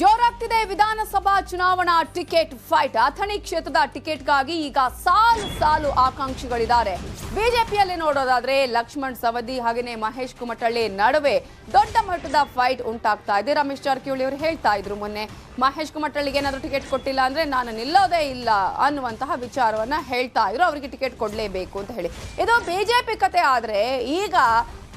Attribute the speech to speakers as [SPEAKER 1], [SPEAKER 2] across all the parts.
[SPEAKER 1] ಜೋರಾಗ್ತಿದೆ ವಿಧಾನಸಭಾ ಚುನಾವಣಾ ticket fight. Athani ಕ್ಷೇತ್ರದ ಟಿಕೆಟ್ಗಾಗಿ ಈಗ ಸಾಲು ಸಾಲು ಆಕಾಂಕ್ಷಿಗಳಿದ್ದಾರೆ. ಬಿಜೆಪಿಯಲ್ಲಿ ನೋಡೋದಾದ್ರೆ ಲಕ್ಷ್ಮಣ್ ಸವದಿ ಹಾಗೆಯೇ ಮಹೇಶ್ ಕುಮಟಳ್ಳಿ ನಡುವೆ ದೊಡ್ಡ ಮಟ್ಟದ ಫೈಟ್ ಉಂಟಾಗ್ತಾ ಇದೆ. ರಮೇಶ್ ಜಾರಕಿಹೊಳಿ ಅವರು ಹೇಳ್ತಾ ಇದ್ರು ಮೊನ್ನೆ, ಮಹೇಶ್ ಕುಮಟಳ್ಳಿಗೆ ಏನಾದರೂ ಟಿಕೆಟ್ ಕೊಟ್ಟಿಲ್ಲ ಅಂದ್ರೆ ನಾನು ನಿಲ್ಲೋದೇ ಇಲ್ಲ ಅನ್ನುವಂತಹ ವಿಚಾರವನ್ನ ಹೇಳ್ತಾ ಇದ್ರು. ಅವರಿಗೆ ಟಿಕೆಟ್ ಕೊಡಲೇಬೇಕು ಅಂತ ಹೇಳಿ. ಇದು ಬಿಜೆಪಿ ಕತೆ ಆದ್ರೆ ಈಗ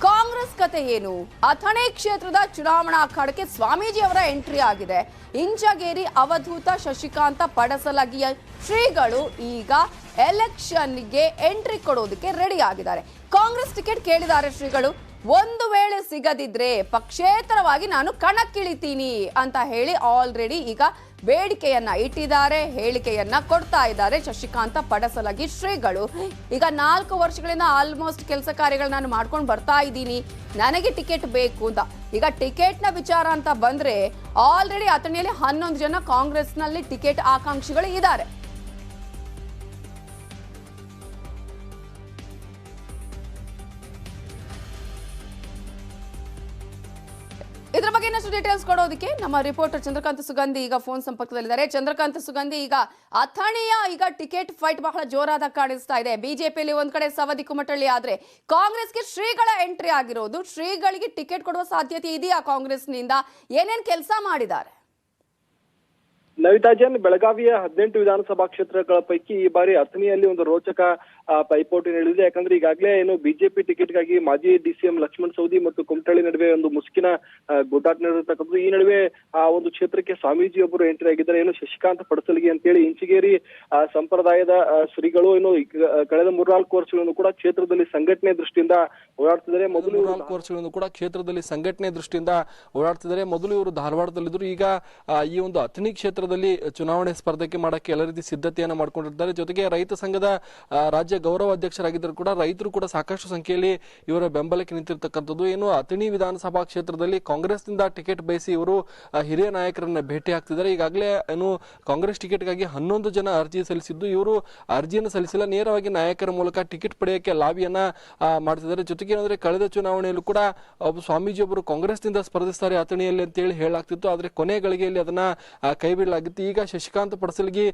[SPEAKER 1] ಕಾಂಗ್ರೆಸ್ ಕತೆ ಏನು? ಅಥಣಿ ಕ್ಷೇತ್ರದ ಚುನಾವಣಾ ಅಖಾಡಕ್ಕೆ ಸ್ವಾಮೀಜಿ ಅವರ ಎಂಟ್ರಿ ಆಗಿದೆ. ಇಂಚಗೇರಿ ಅವಧೂತ ಶಶಿಕಾಂತ ಪಡಸಲಗಿಯ ಶ್ರೀಗಳು ಈಗ ಎಲೆಕ್ಷನ್ಗೆ ಎಂಟ್ರಿ ಕೊಡೋದಕ್ಕೆ ರೆಡಿ ಆಗಿದ್ದಾರೆ. ಕಾಂಗ್ರೆಸ್ ಟಿಕೆಟ್ ಕೇಳಿದ್ದಾರೆ ಶ್ರೀಗಳು. ಒಂದು ವೇಳೆ ಸಿಗದಿದ್ರೆ ಪಕ್ಷೇತರವಾಗಿ ನಾನು ಕಣಕ್ಕಿಳಿತೀನಿ ಅಂತ ಹೇಳಿ ಆಲ್ರೆಡಿ ಈಗ ಬೇಡಿಕೆಯನ್ನ ಇಟ್ಟಿದ್ದಾರೆ, ಹೇಳಿಕೆಯನ್ನ ಕೊಡ್ತಾ ಇದ್ದಾರೆ ಶಶಿಕಾಂತ ಪಡಸಲಗಿ ಶ್ರೀಗಳು. ಈಗ ನಾಲ್ಕು ವರ್ಷಗಳಿಂದ ಆಲ್ಮೋಸ್ಟ್ ಕೆಲಸ ಕಾರ್ಯಗಳು ನಾನು ಮಾಡ್ಕೊಂಡು ಬರ್ತಾ ಇದ್ದೀನಿ. ನನಗೆ ಟಿಕೆಟ್ ಬೇಕು ಅಂತ. ಈಗ ಟಿಕೆಟ್ನ ವಿಚಾರ ಅಂತ ಬಂದ್ರೆ ಆಲ್ರೆಡಿ ಅಥಣಿಯಲ್ಲಿ ಹನ್ನೊಂದು ಜನ ಕಾಂಗ್ರೆಸ್ನಲ್ಲಿ ಟಿಕೆಟ್ ಆಕಾಂಕ್ಷಿಗಳು ಇದ್ದಾರೆ. ಇದ್ರ ಬಗ್ಗೆ ಇನ್ನಷ್ಟು ಡೀಟೇಲ್ಸ್ ಕೊಡೋದಕ್ಕೆ ನಮ್ಮ ರಿಪೋರ್ಟರ್ ಚಂದ್ರಕಾಂತ್ ಸುಗಂಧಿ ಈಗ ಫೋನ್ ಸಂಪರ್ಕದಲ್ಲಿದ್ದಾರೆ. ಚಂದ್ರಕಾಂತ ಸುಗಂಧಿ, ಈಗ ಅಥಣಿಯ ಈಗ ಟಿಕೆಟ್ ಫೈಟ್ ಬಹಳ ಜೋರಾದ ಕಾಣಿಸ್ತಾ ಇದೆ. ಬಿಜೆಪಿಯಲ್ಲಿ ಒಂದ್ ಕಡೆ ಸವದಿ ಕುಮಟಳ್ಳಿ ಆದ್ರೆ ಕಾಂಗ್ರೆಸ್ಗೆ ಶ್ರೀಗಳ ಎಂಟ್ರಿ ಆಗಿರೋದು. ಶ್ರೀಗಳಿಗೆ ಟಿಕೆಟ್ ಕೊಡುವ ಸಾಧ್ಯತೆ ಇದೆಯಾ ಕಾಂಗ್ರೆಸ್ನಿಂದ? ಏನೇನ್ ಕೆಲಸ ಮಾಡಿದ್ದಾರೆ?
[SPEAKER 2] ನವಿತಾ ಜನ್, ಬೆಳಗಾವಿಯ ಹದಿನೆಂಟು ವಿಧಾನಸಭಾ ಕ್ಷೇತ್ರಗಳ ಪೈಕಿ ಈ ಬಾರಿ ಅಥಣಿಯಲ್ಲಿ ಒಂದು ರೋಚಕ ಪೈಪೋಟಿ ನಡೆದಿದೆ ಯಾಕಂದ್ರೆ ಈಗಾಗಲೇ ಏನು ಬಿಜೆಪಿ ಟಿಕೆಟ್ಗಾಗಿ ಮಾಜಿ ಡಿಸಿಎಂ ಲಕ್ಷ್ಮಣ್ ಸೌದಿ ಮತ್ತು ಕುಮಟಳ್ಳಿ ನಡುವೆ ಒಂದು ಮುಸುಕಿನ ಆ, ಗುದ್ದಾಟ ನಡೆದಿರ್ತಕ್ಕಂಥದ್ದು. ಈ ನಡುವೆ ಆ ಒಂದು ಕ್ಷೇತ್ರಕ್ಕೆ ಸ್ವಾಮೀಜಿ ಒಬ್ಬರು ಎಂಟ್ರಿ ಆಗಿದ್ದಾರೆ. ಏನು ಶಶಿಕಾಂತ್ ಪಡಸಲಿಗೆ ಅಂತೇಳಿ ಇಂಚಿಗೇರಿ ಆ, ಸಂಪ್ರದಾಯದ ಶ್ರೀಗಳು ಏನು ಕಳೆದ ಮೂರ್ನಾಲ್ಕು ವರ್ಷಗಳನ್ನು ಕೂಡ ಕ್ಷೇತ್ರದಲ್ಲಿ ಸಂಘಟನೆ ದೃಷ್ಟಿಯಿಂದ ಓಡಾಡ್ತಿದ್ದಾರೆ. ಮೊದಲು
[SPEAKER 3] ನಾಲ್ಕು ವರ್ಷಗಳನ್ನು ಕೂಡ ಕ್ಷೇತ್ರದಲ್ಲಿ ಸಂಘಟನೆ ದೃಷ್ಟಿಯಿಂದ ಓಡಾಡ್ತಿದ್ದಾರೆ. ಮೊದಲು ಇವರು ಧಾರವಾಡದಲ್ಲಿದ್ದರು. ಈಗ ಆ, ಈ ಒಂದು ಅಥಣಿ ಕ್ಷೇತ್ರದಲ್ಲಿ ಚುನಾವಣೆ ಸ್ಪರ್ಧೆಗೆ ಮಾಡಕ್ಕೆ ಎಲ್ಲ ರೀತಿ ಸಿದ್ಧತೆಯನ್ನು ಮಾಡ್ಕೊಂಡಿರ್ತಾರೆ. ಜೊತೆಗೆ ರೈತ ಸಂಘದ ಆ, ರಾಜ್ಯ ಗೌರವ ಅಧ್ಯಕ್ಷರಾಗಿದ್ದರೂ ಕೂಡ ರೈತರು ಕೂಡ ಸಾಕಷ್ಟು ಸಂಖ್ಯೆಯಲ್ಲಿ ಇವರ ಬೆಂಬಲಕ್ಕೆ ನಿಂತಿರ್ತಕ್ಕಂಥದ್ದು. ಏನು ಅಥಣಿ ವಿಧಾನಸಭಾ ಕ್ಷೇತ್ರದಲ್ಲಿ ಕಾಂಗ್ರೆಸ್ನಿಂದ ಟಿಕೆಟ್ ಬಯಸಿ ಇವರು ಹಿರಿಯ ನಾಯಕರನ್ನ ಭೇಟಿ ಆಗ್ತಿದ್ದಾರೆ. ಈಗಾಗಲೇ, ಏನು, ಕಾಂಗ್ರೆಸ್ ಟಿಕೆಟ್ಗಾಗಿ ಹನ್ನೊಂದು ಜನ ಅರ್ಜಿ ಸಲ್ಲಿಸಿದ್ದು. ಇವರು ಅರ್ಜಿಯನ್ನು ಸಲ್ಲಿಸಿಲ್ಲ. ನೇರವಾಗಿ ನಾಯಕರ ಮೂಲಕ ಟಿಕೆಟ್ ಪಡೆಯಕ್ಕೆ ಲಾಬಿಯನ್ನ ಮಾಡ್ತಿದ್ದಾರೆ. ಜೊತೆಗೆ ಏನಂದ್ರೆ, ಕಳೆದ ಚುನಾವಣೆಯಲ್ಲೂ ಕೂಡ ಸ್ವಾಮೀಜಿ ಒಬ್ಬರು ಕಾಂಗ್ರೆಸ್ನಿಂದ ಸ್ಪರ್ಧಿಸ್ತಾರೆ ಅಥಣಿಯಲ್ಲಿ ಅಂತೇಳಿ ಹೇಳಾಗ್ತಿತ್ತು ಆದ್ರೆ ಕೊನೆ ಗಳಿಗೆಯಲ್ಲಿ ಅದನ್ನ ಕೈ ಬಿಡಲಾಗಿತ್ತು ಈಗ ಶಶಿಕಾಂತ್ ಪಡಸಲ್ಗಿ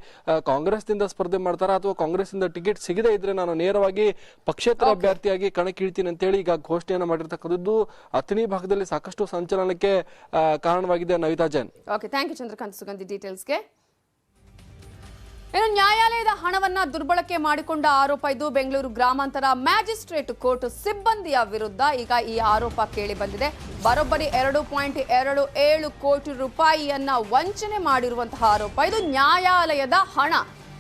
[SPEAKER 3] ಕಾಂಗ್ರೆಸ್ನಿಂದ ಸ್ಪರ್ಧೆ ಮಾಡ್ತಾರ? ಅಥವಾ ಕಾಂಗ್ರೆಸ್ನಿಂದ ಟಿಕೆಟ್ ಸಿಗದೇ ಇದ್ರೆ ನಾನು ನೇರವಾಗಿ ಪಕ್ಷೇತರ ಅಭ್ಯರ್ಥಿಯಾಗಿ ಕಣಕ್ಕಿಳ್ತೀನಿ ಅಂತೇಳಿ ಈಗ ಘೋಷಣೆಯನ್ನು ಮಾಡಿರ್ತಕ್ಕಂಥದ್ದು ಅಥಣಿ ಭಾಗದಲ್ಲಿ ಸಾಕಷ್ಟು ಸಂಚಲನಕ್ಕೆ ಕಾರಣವಾಗಿದೆ Navita Jain.
[SPEAKER 1] Okay thank you Chandrakant Sugandhi ಡೀಟೇಲ್ಸ್ಗೆ ಇನ್ನು ನ್ಯಾಯಾಲಯದ ಹಣವನ್ನ ದುರ್ಬಳಕೆ ಮಾಡಿಕೊಂಡ ಆರೋಪ ಇದು. ಬೆಂಗಳೂರು ಗ್ರಾಮಾಂತರ ಮ್ಯಾಜಿಸ್ಟ್ರೇಟ್ ಕೋರ್ಟ್ ಸಿಬ್ಬಂದಿಯ ವಿರುದ್ಧ ಈಗ ಈ ಆರೋಪ ಕೇಳಿ ಬಂದಿದೆ. ಬರೋಬ್ಬರಿ ಎರಡು ಪಾಯಿಂಟ್ ಎರಡು ಏಳು ಕೋಟಿ ರೂಪಾಯಿಯನ್ನ ವಂಚನೆ ಮಾಡಿರುವಂತಹ ಆರೋಪ. ಇದು ನ್ಯಾಯಾಲಯದ ಹಣ.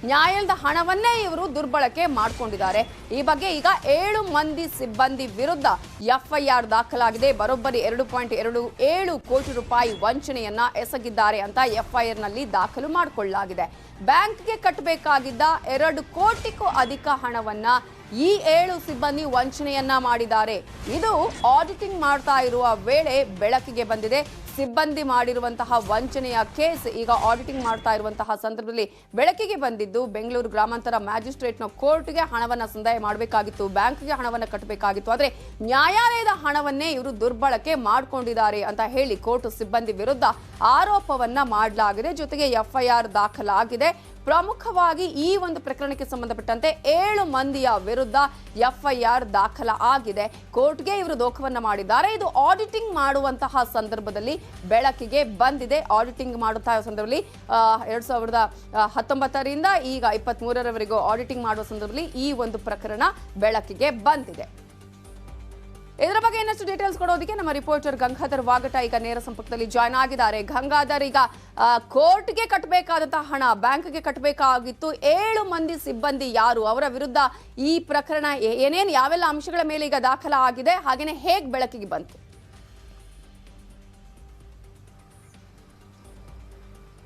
[SPEAKER 1] ನ್ಯಾಯಾಲಯದ ಹಣವನ್ನೇ ಇವರು ದುರ್ಬಳಕೆ ಮಾಡಿಕೊಂಡಿದ್ದಾರೆ. ಈ ಬಗ್ಗೆ ಈಗ ಏಳು ಮಂದಿ ಸಿಬ್ಬಂದಿ ವಿರುದ್ಧ ಎಫ್ಐಆರ್ ದಾಖಲಾಗಿದೆ. ಬರೋಬ್ಬರಿ ಎರಡು ಪಾಯಿಂಟ್ ಎರಡು ಏಳು ಕೋಟಿ ರೂಪಾಯಿ ವಂಚನೆಯನ್ನ ಎಸಗಿದ್ದಾರೆ ಅಂತ ಎಫ್ಐಆರ್ನಲ್ಲಿ ದಾಖಲು ಮಾಡಿಕೊಳ್ಳಲಾಗಿದೆ. ಬ್ಯಾಂಕ್ಗೆ ಕಟ್ಟಬೇಕಾಗಿದ್ದ ಎರಡು ಕೋಟಿಗೂ ಅಧಿಕ ಹಣವನ್ನ ಈ ಏಳು ಸಿಬ್ಬಂದಿ ವಂಚನೆಯನ್ನ ಮಾಡಿದ್ದಾರೆ. ಇದು ಆಡಿಟಿಂಗ್ ಮಾಡ್ತಾ ಇರುವ ವೇಳೆ ಬೆಳಕಿಗೆ ಬಂದಿದೆ. ಸಿಬ್ಬಂದಿ ಮಾಡಿರುವಂತಹ ವಂಚನೆಯ ಕೇಸ್ ಈಗ ಆಡಿಟಿಂಗ್ ಮಾಡ್ತಾ ಇರುವಂತಹ ಸಂದರ್ಭದಲ್ಲಿ ಬೆಳಕಿಗೆ ಬಂದಿದ್ದು ಬೆಂಗಳೂರು ಗ್ರಾಮಾಂತರ ಮ್ಯಾಜಿಸ್ಟ್ರೇಟ್ನ ಕೋರ್ಟ್ಗೆ ಹಣವನ್ನ ಸಂದಾಯ ಮಾಡಬೇಕಾಗಿತ್ತು, ಬ್ಯಾಂಕ್ಗೆ ಹಣವನ್ನು ಕಟ್ಟಬೇಕಾಗಿತ್ತು. ಆದ್ರೆ ನ್ಯಾಯಾಲಯದ ಹಣವನ್ನೇ ಇವರು ದುರ್ಬಳಕೆ ಮಾಡ್ಕೊಂಡಿದ್ದಾರೆ ಅಂತ ಹೇಳಿ ಕೋರ್ಟ್ ಸಿಬ್ಬಂದಿ ವಿರುದ್ಧ ಆರೋಪವನ್ನ ಮಾಡಲಾಗಿದೆ. ಜೊತೆಗೆ ಎಫ್ಐಆರ್ ದಾಖಲಾಗಿದೆ. ಪ್ರಮುಖವಾಗಿ ಈ ಒಂದು ಪ್ರಕರಣಕ್ಕೆ ಸಂಬಂಧಪಟ್ಟಂತೆ ಏಳು ಮಂದಿಯ ವಿರುದ್ಧ ಎಫ್ಐಆರ್ ದಾಖಲ ಆಗಿದೆ ಕೋರ್ಟ್ಗೆ ಇವರು ದೋಖವನ್ನ ಮಾಡಿದ್ದಾರೆ. ಇದು ಆಡಿಟಿಂಗ್ ಮಾಡುವಂತಹ ಸಂದರ್ಭದಲ್ಲಿ ಬೆಳಕಿಗೆ ಬಂದಿದೆ. ಆಡಿಟಿಂಗ್ ಮಾಡುತ್ತಾ ಸಂದರ್ಭದಲ್ಲಿ ಎರಡ್ ಸಾವಿರದ ಹತ್ತೊಂಬತ್ತರಿಂದ ಈಗ ಇಪ್ಪತ್ತ್ ಮೂರರವರೆಗೂ ಆಡಿಟಿಂಗ್ ಮಾಡುವ ಸಂದರ್ಭದಲ್ಲಿ ಈ ಒಂದು ಪ್ರಕರಣ ಬೆಳಕಿಗೆ ಬಂದಿದೆ. ಇದರ ಬಗ್ಗೆ ಇನ್ನಷ್ಟು ಡೀಟೇಲ್ಸ್ ಕೊಡೋದಕ್ಕೆ ನಮ್ಮ ರಿಪೋರ್ಟರ್ ಗಂಗಾಧರ್ ವಾಗಟ ಈಗ ನೇರ ಸಂಪರ್ಕದಲ್ಲಿ ಜಾಯ್ನ್ ಆಗಿದ್ದಾರೆ. ಗಂಗಾಧರ್, ಈಗ ಕೋರ್ಟ್ಗೆ ಕಟ್ಟಬೇಕಾದಂತಹ ಹಣ ಬ್ಯಾಂಕ್ಗೆ ಕಟ್ಟಬೇಕಾಗಿತ್ತು ಏಳು ಮಂದಿ ಸಿಬ್ಬಂದಿ ಯಾರು? ಅವರ ವಿರುದ್ಧ ಈ ಪ್ರಕರಣ ಏನೇನು ಯಾವೆಲ್ಲ ಅಂಶಗಳ ಮೇಲೆ ಈಗ ದಾಖಲಾಗಿದೆ? ಹಾಗೆಯೇ ಹೇಗೆ ಬೆಳಕಿಗೆ ಬಂತು?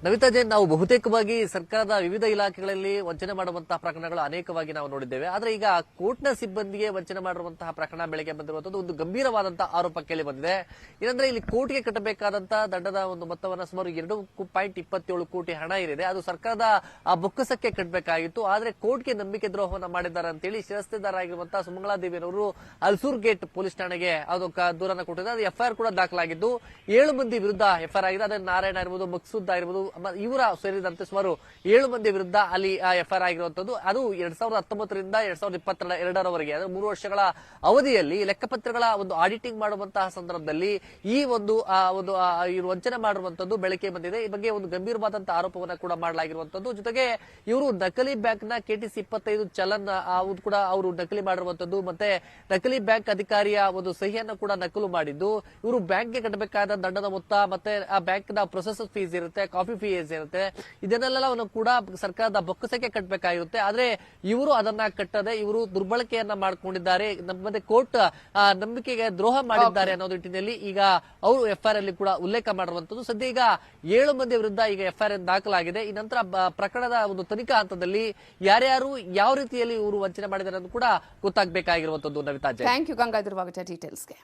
[SPEAKER 4] ನವಿತಾ ಜೈನ್, ನಾವು ಬಹುತೇಕವಾಗಿ ಸರ್ಕಾರದ ವಿವಿಧ ಇಲಾಖೆಗಳಲ್ಲಿ ವಂಚನೆ ಮಾಡುವಂತಹ ಪ್ರಕರಣಗಳು ಅನೇಕವಾಗಿ ನಾವು ನೋಡಿದ್ದೇವೆ. ಆದ್ರೆ ಈಗ ಕೋರ್ಟ್ನ ಸಿಬ್ಬಂದಿಗೆ ವಂಚನೆ ಮಾಡಿರುವಂತಹ ಪ್ರಕರಣ ಬೆಳಗ್ಗೆ ಬಂದಿರುವಂತದ್ದು ಒಂದು ಗಂಭೀರವಾದಂತಹ ಆರೋಪ ಕೇಳಿ ಬಂದಿದೆ. ಏನಂದ್ರೆ ಇಲ್ಲಿ ಕೋರ್ಟ್ಗೆ ಕಟ್ಟಬೇಕಾದಂತಹ ದಂಡದ ಒಂದು ಮೊತ್ತವನ್ನು ಸುಮಾರು ಎರಡು ಪಾಯಿಂಟ್ ಇಪ್ಪತ್ತೇಳು ಕೋಟಿ ಹಣ ಏನಿದೆ, ಅದು ಸರ್ಕಾರದ ಆ ಬೊಕ್ಕಸಕ್ಕೆ ಕಟ್ಟಬೇಕಾಗಿತ್ತು. ಆದ್ರೆ ಕೋರ್ಟ್ಗೆ ನಂಬಿಕೆ ದ್ರೋಹವನ್ನು ಮಾಡಿದ್ದಾರೆ ಅಂತೇಳಿ ಶಿರಸ್ತೆದಾರರಾಗಿರುವಂತಹ ಸುಮಂಗಳಾ ದೇವಿಯವರು ಅಲ್ಸೂರ್ ಗೇಟ್ ಪೊಲೀಸ್ ಠಾಣೆಗೆ ಅದು ದೂರನ್ನು ಕೊಟ್ಟಿದ್ದಾರೆ. ಕೊಟ್ಟಿದೆ ಅದು ಎಫ್ಐಆರ್ ಕೂಡ ದಾಖಲಾಗಿದ್ದು, ಏಳು ಮಂದಿ ವಿರುದ್ಧ ಎಫ್ಐಆರ್ ಆಗಿದೆ. ಅದೇ ನಾರಾಯಣ ಇರ್ಬೋದು, ಮಕ್ಸೂದ್ ಆಗಿರ್ಬೋದು ಮ- ಇವರ ಸೇರಿದಂತೆ ಸುಮಾರು ಏಳು ಮಂದಿ ವಿರುದ್ಧ ಅಲ್ಲಿ ಎಫ್ಐಆರ್ ಆಗಿರುವಂತದ್ದು ಅದು ಎರಡ್ ಸಾವಿರದ ಹತ್ತೊಂಬತ್ತರಿಂದ ಎರಡ್ ಸಾವಿರದ ಇಪ್ಪತ್ತೆರಡ ಎರಡರವರೆಗೆ, ಅಂದ್ರೆ ಮೂರು ವರ್ಷಗಳ ಅವಧಿಯಲ್ಲಿ ಲೆಕ್ಕಪತ್ರಗಳ ಒಂದು ಆಡಿಟಿಂಗ್ ಮಾಡುವಂತಹ ಸಂದರ್ಭದಲ್ಲಿ ಈ ಒಂದು ಒಂದು ವಂಚನೆ ಮಾಡಿರುವಂತದ್ದು ಬೆಳಕಿಗೆ ಬಂದಿದೆ. ಈ ಬಗ್ಗೆ ಒಂದು ಗಂಭೀರವಾದಂತಹ ಆರೋಪವನ್ನ ಕೂಡ ಮಾಡಲಾಗಿರುವಂತದ್ದು ಜೊತೆಗೆ ಇವರು ನಕಲಿ ಬ್ಯಾಂಕ್ನ ಕೆಟಿಸಿ ಇಪ್ಪತ್ತೈದು ಚಲನ್ ಕೂಡ ಅವರು ನಕಲಿ ಮಾಡಿರುವಂತದ್ದು ಮತ್ತೆ ನಕಲಿ ಬ್ಯಾಂಕ್ ಅಧಿಕಾರಿಯ ಒಂದು ಸಹಿಯನ್ನು ಕೂಡ ನಕಲು ಮಾಡಿದ್ದು. ಇವರು ಬ್ಯಾಂಕ್ಗೆ ಕಟ್ಟಬೇಕಾದ ದಂಡದ ಮೊತ್ತ, ಮತ್ತೆ ಆ ಬ್ಯಾಂಕ್ನ ಪ್ರೊಸೆಸ್ ಫೀಸ್ ಇರುತ್ತೆ ಕಾಫಿ ಫೀಸ್ ಇರುತ್ತೆ. ಇದನ್ನೆಲ್ಲವನ್ನು ಕೂಡ ಸರ್ಕಾರದ ಬೊಕ್ಕಸಕ್ಕೆ ಕಟ್ಟಬೇಕಾಗಿರುತ್ತೆ ಆದ್ರೆ ಇವರು ಅದನ್ನ ಕಟ್ಟದೆ ಇವರು ದುರ್ಬಳಕೆಯನ್ನ ಮಾಡ್ಕೊಂಡಿದ್ದಾರೆ. ಮತ್ತೆ ಕೋರ್ಟ್ ನಂಬಿಕೆಗೆ ದ್ರೋಹ ಮಾಡಿದ್ದಾರೆ ಅನ್ನೋ ನಿಟ್ಟಿನಲ್ಲಿ ಈಗ ಅವರು ಎಫ್ಐಆರ್ ಅಲ್ಲಿ ಕೂಡ ಉಲ್ಲೇಖ ಮಾಡಿರುವಂತದ್ದು ಸದ್ಯ ಈಗ ಏಳು ಮಂದಿ ವಿರುದ್ಧ ಈಗ ಎಫ್ಐಆರ್ ದಾಖಲಾಗಿದೆ. ಈ ನಂತರ ಪ್ರಕರಣದ ಒಂದು ತನಿಖಾ ಹಂತದಲ್ಲಿ ಯಾರ್ಯಾರು ಯಾವ ರೀತಿಯಲ್ಲಿ ಇವರು ವಂಚನೆ ಮಾಡಿದ್ದಾರೆ ಅಂತ ಕೂಡ ಗೊತ್ತಾಗಬೇಕಾಗಿರುವಂತದ್ದು ನವಿತಾ
[SPEAKER 1] ಥ್ಯಾಂಕ್ ಯು ಗಂಗಾಧರ್ ಡೀಟೇಲ್ಸ್ಗೆ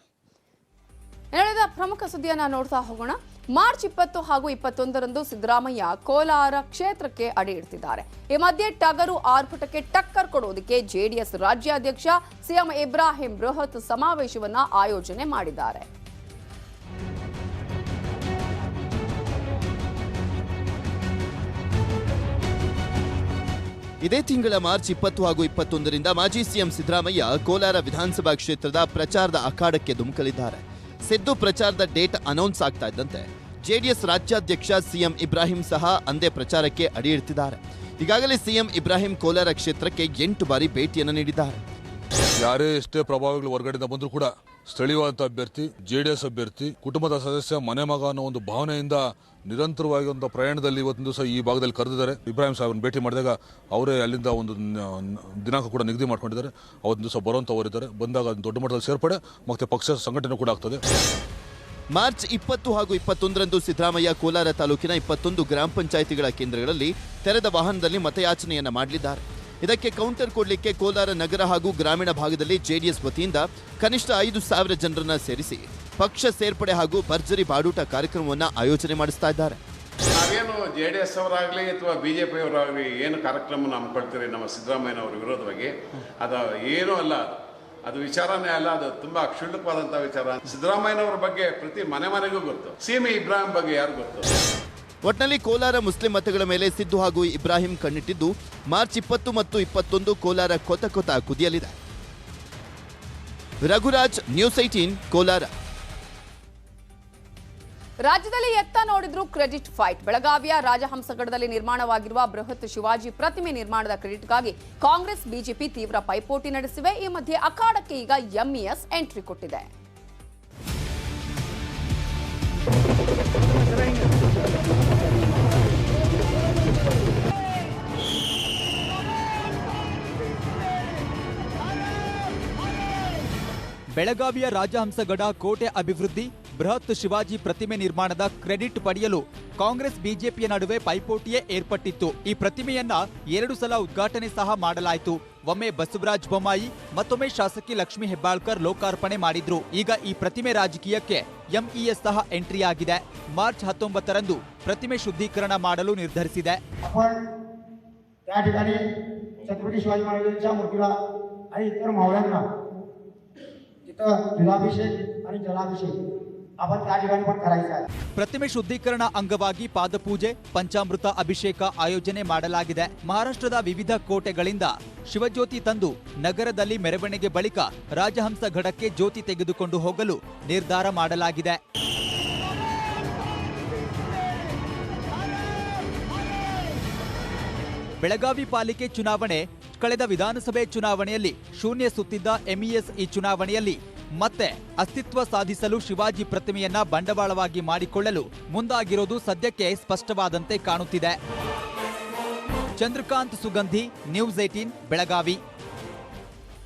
[SPEAKER 1] ನಡೆದ ಪ್ರಮುಖ ಸುದ್ದಿಯನ್ನ ನೋಡ್ತಾ ಹೋಗೋಣ. ಮಾರ್ಚ್ ಇಪ್ಪತ್ತು ಹಾಗೂ ಇಪ್ಪತ್ತೊಂದರಂದು ಸಿದ್ದರಾಮಯ್ಯ ಕೋಲಾರ ಕ್ಷೇತ್ರಕ್ಕೆ ಅಡಿ ಇಡ್ತಿದ್ದಾರೆ ಈ ಮಧ್ಯೆ ಟಗರು ಆರ್ಭಟಕ್ಕೆ ಟಕ್ಕರ್ ಕೊಡುವುದಕ್ಕೆ ಜೆಡಿಎಸ್ ರಾಜ್ಯಾಧ್ಯಕ್ಷ ಸಿಎಂ ಇಬ್ರಾಹಿಂ ಬೃಹತ್ ಸಮಾವೇಶವನ್ನ ಆಯೋಜನೆ ಮಾಡಿದ್ದಾರೆ.
[SPEAKER 5] ಇದೇ ತಿಂಗಳ ಮಾರ್ಚ್ ಇಪ್ಪತ್ತು ಹಾಗೂ ಇಪ್ಪತ್ತೊಂದರಿಂದ ಮಾಜಿ ಸಿಎಂ ಸಿದ್ದರಾಮಯ್ಯ ಕೋಲಾರ ವಿಧಾನಸಭಾ ಕ್ಷೇತ್ರದ ಪ್ರಚಾರದ ಅಖಾಡಕ್ಕೆ ಧುಮುಕಲಿದ್ದಾರೆ. ಸಿದ್ದು ಪ್ರಚಾರದ ಡೇಟ್ ಅನೌನ್ಸ್ ಆಗ್ತಾ ಇದ್ದಂತೆ ಜೆಡಿಎಸ್ ರಾಜ್ಯಾಧ್ಯಕ್ಷ ಸಿಎಂ ಇಬ್ರಾಹಿಂ ಸಹ ಅಂದೇ ಪ್ರಚಾರಕ್ಕೆ ಅಡಿ ಇಡ್ತಿದ್ದಾರೆ. ಈಗಾಗಲೇ ಸಿಎಂ ಇಬ್ರಾಹಿಂ ಕೋಲಾರ ಕ್ಷೇತ್ರಕ್ಕೆ ಎಂಟು ಬಾರಿ ಭೇಟಿಯನ್ನು ನೀಡಿದ್ದಾರೆ.
[SPEAKER 6] ಯಾರೇ ಎಷ್ಟೇ ಪ್ರಭಾವಿಗಳು ಹೊರಗಡೆಯಿಂದ ಬಂದರೂ ಕೂಡ ಸ್ಥಳೀಯವಾದಂಥ ಅಭ್ಯರ್ಥಿ ಜೆ ಡಿ ಎಸ್ ಅಭ್ಯರ್ಥಿ, ಕುಟುಂಬದ ಸದಸ್ಯ, ಮನೆ ಮಗ ಅನ್ನೋ ಒಂದು ಭಾವನೆಯಿಂದ ನಿರಂತರವಾಗಿ ಒಂದು ಪ್ರಯಾಣದಲ್ಲಿ ಇವತ್ತಿನ ದಿವಸ ಈ ಭಾಗದಲ್ಲಿ ಕರೆದಿದ್ದಾರೆ. ಇಬ್ರಾಹಿಂ ಸಾಹೇಬ್ ಭೇಟಿ ಮಾಡಿದಾಗ ಅವರೇ ಅಲ್ಲಿಂದ ಒಂದು ದಿನಾಂಕ ಕೂಡ ನಿಗದಿ ಮಾಡ್ಕೊಂಡಿದ್ದಾರೆ. ಅವತ್ತಿನ ದಿವಸ ಬರುವಂಥವರಿದ್ದಾರೆ ಬಂದಾಗ ದೊಡ್ಡ ಮಟ್ಟದಲ್ಲಿ ಸೇರ್ಪಡೆ, ಮತ್ತೆ ಪಕ್ಷ ಸಂಘಟನೆ ಕೂಡ ಆಗ್ತದೆ.
[SPEAKER 5] ಮಾರ್ಚ್ ಇಪ್ಪತ್ತು ಹಾಗೂ ಇಪ್ಪತ್ತೊಂದರಂದು ಸಿದ್ದರಾಮಯ್ಯ ಕೋಲಾರ ತಾಲೂಕಿನ ಇಪ್ಪತ್ತೊಂದು ಗ್ರಾಮ ಪಂಚಾಯಿತಿಗಳ ಕೇಂದ್ರಗಳಲ್ಲಿ ತೆರೆದ ವಾಹನದಲ್ಲಿ ಮತಯಾಚನೆಯನ್ನು ಮಾಡಲಿದ್ದಾರೆ. ಇದಕ್ಕೆ ಕೌಂಟರ್ ಕೊಡಲಿಕ್ಕೆ ಕೋಲಾರ ನಗರ ಹಾಗೂ ಗ್ರಾಮೀಣ ಭಾಗದಲ್ಲಿ ಜೆಡಿಎಸ್ ವತಿಯಿಂದ ಕನಿಷ್ಠ ಐದು ಸಾವಿರ ಜನರನ್ನು ಸೇರಿಸಿ ಪಕ್ಷ ಸೇರ್ಪಡೆ ಹಾಗೂ ಭರ್ಜರಿ ಬಾಡೂಟ ಕಾರ್ಯಕ್ರಮವನ್ನ ಆಯೋಜನೆ ಮಾಡಿಸ್ತಾ ಇದ್ದಾರೆ.
[SPEAKER 7] ನಾವೇನು ಜೆ ಡಿ ಎಸ್ ಅವರಾಗಲಿ ಅಥವಾ ಬಿ ಜೆ ಪಿ ಅವರಾಗಲಿ ಏನು ಕಾರ್ಯಕ್ರಮ ಹಮ್ಮಿಕೊಳ್ತೀರಿ ನಮ್ಮ ಸಿದ್ದರಾಮಯ್ಯನವ್ರ ವಿರೋಧವಾಗಿ. ಅದು ಏನೂ ಅಲ್ಲ. ಅದು. ವಿಚಾರನೇ ಅಲ್ಲ. ಅದು ತುಂಬಾ ಕ್ಷುಲ್ಲಕವಾದಂಥ ವಿಚಾರ. ಸಿದ್ದರಾಮಯ್ಯನವರ ಬಗ್ಗೆ ಪ್ರತಿ ಮನೆ ಮನೆಗೂ ಗೊತ್ತು. ಸೀಮೆ ಇಬ್ರಾಹಿಂ ಬಗ್ಗೆ ಯಾರು ಗೊತ್ತು?
[SPEAKER 5] ಒಟ್ನಲ್ಲಿ ಕೋಲಾರ ಮುಸ್ಲಿಂ ಮತಗಳ ಮೇಲೆ ಸಿದ್ದು ಹಾಗೂ ಇಬ್ರಾಹಿಂ ಕಣ್ಣಿಟ್ಟಿದ್ದು ಮಾರ್ಚ್ ಇಪ್ಪತ್ತು ಮತ್ತು ಇಪ್ಪತ್ತೊಂದು ಕೋಲಾರ ಕೊತ ಕೊತ ಕುದಿಯಲಿದೆ. Raghuraj news eighteen Kolar.
[SPEAKER 1] ರಾಜ್ಯದಲ್ಲಿ ಎತ್ತ ನೋಡಿದ್ರು ಕ್ರೆಡಿಟ್ ಫೈಟ್. ಬೆಳಗಾವಿಯ ರಾಜಹಂಸಗಡದಲ್ಲಿ ನಿರ್ಮಾಣವಾಗಿರುವ ಬೃಹತ್ ಶಿವಾಜಿ ಪ್ರತಿಮೆ ನಿರ್ಮಾಣದ ಕ್ರೆಡಿಟ್ಗಾಗಿ ಕಾಂಗ್ರೆಸ್, ಬಿಜೆಪಿ ತೀವ್ರ ಪೈಪೋಟಿ ನಡೆಸಿವೆ. ಈ ಮಧ್ಯೆ ಅಖಾಡಕ್ಕೆ ಈಗ ಎಂಇಎಸ್ ಎಂಟ್ರಿ ಕೊಟ್ಟಿದೆ.
[SPEAKER 8] ಬೆಳಗಾವಿಯ ರಾಜಹಂಸಗಡ ಕೋಟೆ ಅಭಿವೃದ್ಧಿ ಬೃಹತ್ ಶಿವಾಜಿ ಪ್ರತಿಮೆ ನಿರ್ಮಾಣದ ಕ್ರೆಡಿಟ್ ಪಡೆಯಲು ಕಾಂಗ್ರೆಸ್ ಬಿಜೆಪಿಯ ನಡುವೆ ಪೈಪೋಟಿಯೇ ಏರ್ಪಟ್ಟಿತ್ತು ಈ ಪ್ರತಿಮೆಯನ್ನ ಎರಡು ಸಲ ಉದ್ಘಾಟನೆ ಸಹ ಮಾಡಲಾಯಿತು ಒಮ್ಮೆ ಬಸವರಾಜ ಬೊಮ್ಮಾಯಿ ಮತ್ತೊಮ್ಮೆ ಶಾಸಕಿ ಲಕ್ಷ್ಮೀ ಹೆಬ್ಬಾಳ್ಕರ್ ಲೋಕಾರ್ಪಣೆ ಮಾಡಿದ್ರು ಈಗ ಈ ಪ್ರತಿಮೆ ರಾಜಕೀಯಕ್ಕೆ ಎಂಇಎಸ್ ಸಹ ಎಂಟ್ರಿ ಆಗಿದೆ ಮಾರ್ಚ್ ಹತ್ತೊಂಬತ್ತರಂದು ಪ್ರತಿಮೆ ಶುದ್ಧೀಕರಣ ಮಾಡಲು ನಿರ್ಧರಿಸಿದೆ
[SPEAKER 9] आपण त्या ठिकाणी छत्रपती शिवाजी महाराजांच्या मूर्तीला आणि इतर मावळ्यांना तिथं दुधाभिषेक आणि जलाभिषेक
[SPEAKER 8] ಪ್ರತಿಮೆ ಶುದ್ಧೀಕರಣ ಅಂಗವಾಗಿ ಪಾದಪೂಜೆ, ಪಂಚಾಮೃತ ಅಭಿಷೇಕ ಆಯೋಜನೆ ಮಾಡಲಾಗಿದೆ. ಮಹಾರಾಷ್ಟ್ರದ ವಿವಿಧ ಕೋಟೆಗಳಿಂದ ಶಿವಜ್ಯೋತಿ ತಂದು ನಗರದಲ್ಲಿ ಮೆರವಣಿಗೆ ಬಳಿಕ ರಾಜಹಂಸ ಘಡಕ್ಕೆ ಜ್ಯೋತಿ ತೆಗೆದುಕೊಂಡು ಹೋಗಲು ನಿರ್ಧಾರ ಮಾಡಲಾಗಿದೆ. ಬೆಳಗಾವಿ ಪಾಲಿಕೆ ಚುನಾವಣೆ ಕಳೆದ ವಿಧಾನಸಭೆ ಚುನಾವಣೆಯಲ್ಲಿ ಶೂನ್ಯ ಸುತ್ತಿದ್ದ ಎಂಇಎಸ್ ಈ ಚುನಾವಣೆಯಲ್ಲಿ ಮತ್ತೆ ಅಸ್ತಿತ್ವ ಸಾಧಿಸಲು ಶಿವಾಜಿ ಪ್ರತಿಮೆಯನ್ನ ಬಂಡವಾಳವಾಗಿ ಮಾಡಿಕೊಳ್ಳಲು ಮುಂದಾಗಿರೋದು ಸದ್ಯಕ್ಕೆ ಸ್ಪಷ್ಟವಾದಂತೆ ಕಾಣುತ್ತಿದೆ. Chandrakant Sugandhi, news eighteen, Belagavi.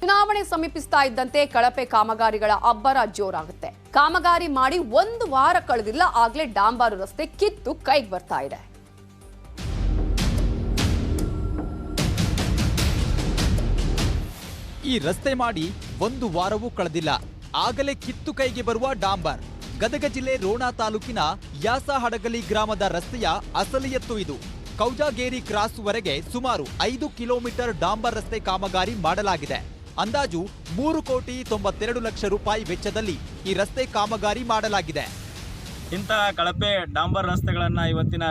[SPEAKER 1] ಚುನಾವಣೆ ಸಮೀಪಿಸ್ತಾ ಇದ್ದಂತೆ ಕಳಪೆ ಕಾಮಗಾರಿಗಳ ಅಬ್ಬರ ಜೋರಾಗುತ್ತೆ. ಕಾಮಗಾರಿ ಮಾಡಿ ಒಂದು ವಾರ ಕಳೆದಿಲ್ಲ, ಆಗ್ಲೇ ಡಾಂಬಾರು ರಸ್ತೆ ಕಿತ್ತು ಕೈಗೆ ಬರ್ತಾ ಇದೆ.
[SPEAKER 8] ಈ ರಸ್ತೆ ಮಾಡಿ ಒಂದು ವಾರವೂ ಕಳೆದಿಲ್ಲ. ಆಗಲೇ ಕಿತ್ತು ಕೈಗೆ ಬರುವ ಡಾಂಬರ್. ಗದಗ ಜಿಲ್ಲೆ ರೋಣ ತಾಲೂಕಿನ ಯಾಸಹಡಗಲಿ ಗ್ರಾಮದ ರಸ್ತೆಯ ಅಸಲಿಯತ್ತು ಇದು. ಕೌಜಾಗೇರಿ ಕ್ರಾಸ್ವರೆಗೆ ಸುಮಾರು ಐದು ಕಿಲೋಮೀಟರ್ ಡಾಂಬರ್ ರಸ್ತೆ ಕಾಮಗಾರಿ ಮಾಡಲಾಗಿದೆ. ಅಂದಾಜು ಮೂರು ಕೋಟಿ ತೊಂಬತ್ತೆರಡು ಲಕ್ಷ ರೂಪಾಯಿ ವೆಚ್ಚದಲ್ಲಿ ಈ ರಸ್ತೆ ಕಾಮಗಾರಿ ಮಾಡಲಾಗಿದೆ.
[SPEAKER 10] ಇಂತಹ ಕಳಪೆ ಡಾಂಬರ್ ರಸ್ತೆಗಳನ್ನು ಇವತ್ತಿನ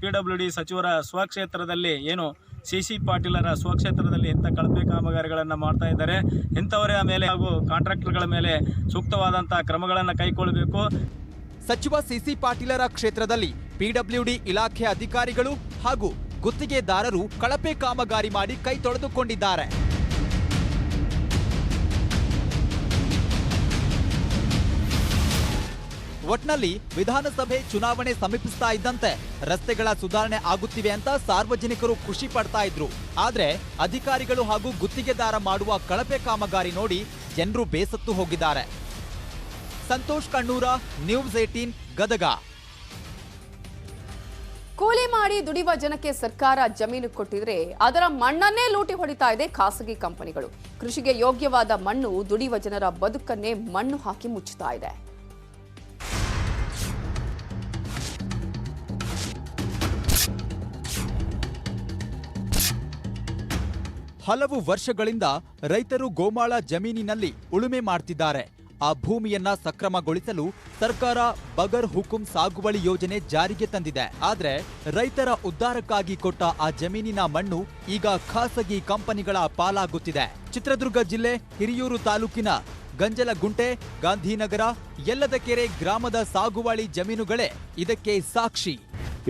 [SPEAKER 10] ಪಿ ಡಬ್ಲ್ಯೂ ಡಿ ಸಚಿವರ ಸ್ವಕ್ಷೇತ್ರದಲ್ಲಿ ಏನು ಸಿ ಸಿ ಪಾಟೀಲರ ಸ್ವಕ್ಷೇತ್ರದಲ್ಲಿ ಇಂಥ ಕಳಪೆ ಕಾಮಗಾರಿಗಳನ್ನು ಮಾಡ್ತಾ ಇದ್ದಾರೆ. ಇಂಥವರ ಮೇಲೆ ಹಾಗೂ ಕಾಂಟ್ರಾಕ್ಟರ್ಗಳ ಮೇಲೆ ಸೂಕ್ತವಾದಂಥ ಕ್ರಮಗಳನ್ನು ಕೈಗೊಳ್ಳಬೇಕು.
[SPEAKER 8] ಸಚಿವ ಸಿಸಿ ಪಾಟೀಲರ ಕ್ಷೇತ್ರದಲ್ಲಿ ಪಿಡಬ್ಲ್ಯೂಡಿ ಇಲಾಖೆ ಅಧಿಕಾರಿಗಳು ಹಾಗೂ ಗುತ್ತಿಗೆದಾರರು ಕಳಪೆ ಕಾಮಗಾರಿ ಮಾಡಿ ಕೈ ತೊಳೆದುಕೊಂಡಿದ್ದಾರೆ. ಒಟ್ನಲ್ಲಿ ವಿಧಾನಸಭೆ ಚುನಾವಣೆ ಸಮೀಪಿಸ್ತಾ ಇದ್ದಂತೆ ರಸ್ತೆಗಳ ಸುಧಾರಣೆ ಆಗುತ್ತಿವೆ ಅಂತ ಸಾರ್ವಜನಿಕರು ಖುಷಿ ಪಡ್ತಾ ಇದ್ರು. ಆದ್ರೆ ಅಧಿಕಾರಿಗಳು ಹಾಗೂ ಗುತ್ತಿಗೆದಾರ ಮಾಡುವ ಕಳಪೆ ಕಾಮಗಾರಿ ನೋಡಿ ಜನರು ಬೇಸತ್ತು ಹೋಗಿದ್ದಾರೆ. Santosh Kannur, news eighteen, Gadag.
[SPEAKER 1] ಕೂಲಿ ಮಾಡಿ ದುಡಿಯುವ ಜನಕ್ಕೆ ಸರ್ಕಾರ ಜಮೀನು ಕೊಟ್ಟಿದ್ರೆ ಅದರ ಮಣ್ಣನ್ನೇ ಲೂಟಿ ಹೊಡಿತಾ ಇದೆ ಖಾಸಗಿ ಕಂಪನಿಗಳು. ಕೃಷಿಗೆ ಯೋಗ್ಯವಾದ ಮಣ್ಣು ದುಡಿಯುವ ಜನರ ಬದುಕನ್ನೇ ಮಣ್ಣು ಹಾಕಿ ಮುಚ್ಚುತ್ತಾ ಇದೆ.
[SPEAKER 8] ಹಲವು ವರ್ಷಗಳಿಂದ ರೈತರು ಗೋಮಾಳ ಜಮೀನಿನಲ್ಲಿ ಉಳುಮೆ ಮಾಡ್ತಿದ್ದಾರೆ. ಆ ಭೂಮಿಯನ್ನ ಸಕ್ರಮಗೊಳಿಸಲು ಸರ್ಕಾರ ಬಗರ್ ಹುಕುಂ ಸಾಗುವಳಿ ಯೋಜನೆ ಜಾರಿಗೆ ತಂದಿದೆ. ಆದರೆ ರೈತರ ಉದ್ಧಾರಕ್ಕಾಗಿ ಕೊಟ್ಟ ಆ ಜಮೀನಿನ ಮಣ್ಣು ಈಗ ಖಾಸಗಿ ಕಂಪನಿಗಳ ಪಾಲಾಗುತ್ತಿದೆ. ಚಿತ್ರದುರ್ಗ ಜಿಲ್ಲೆ ಹಿರಿಯೂರು ತಾಲೂಕಿನ ಗಂಜಲಗುಂಟೆ, ಗಾಂಧಿನಗರ, ಯಲ್ಲದಕೆರೆ ಗ್ರಾಮದ ಸಾಗುವಳಿ ಜಮೀನುಗಳೇ ಇದಕ್ಕೆ ಸಾಕ್ಷಿ.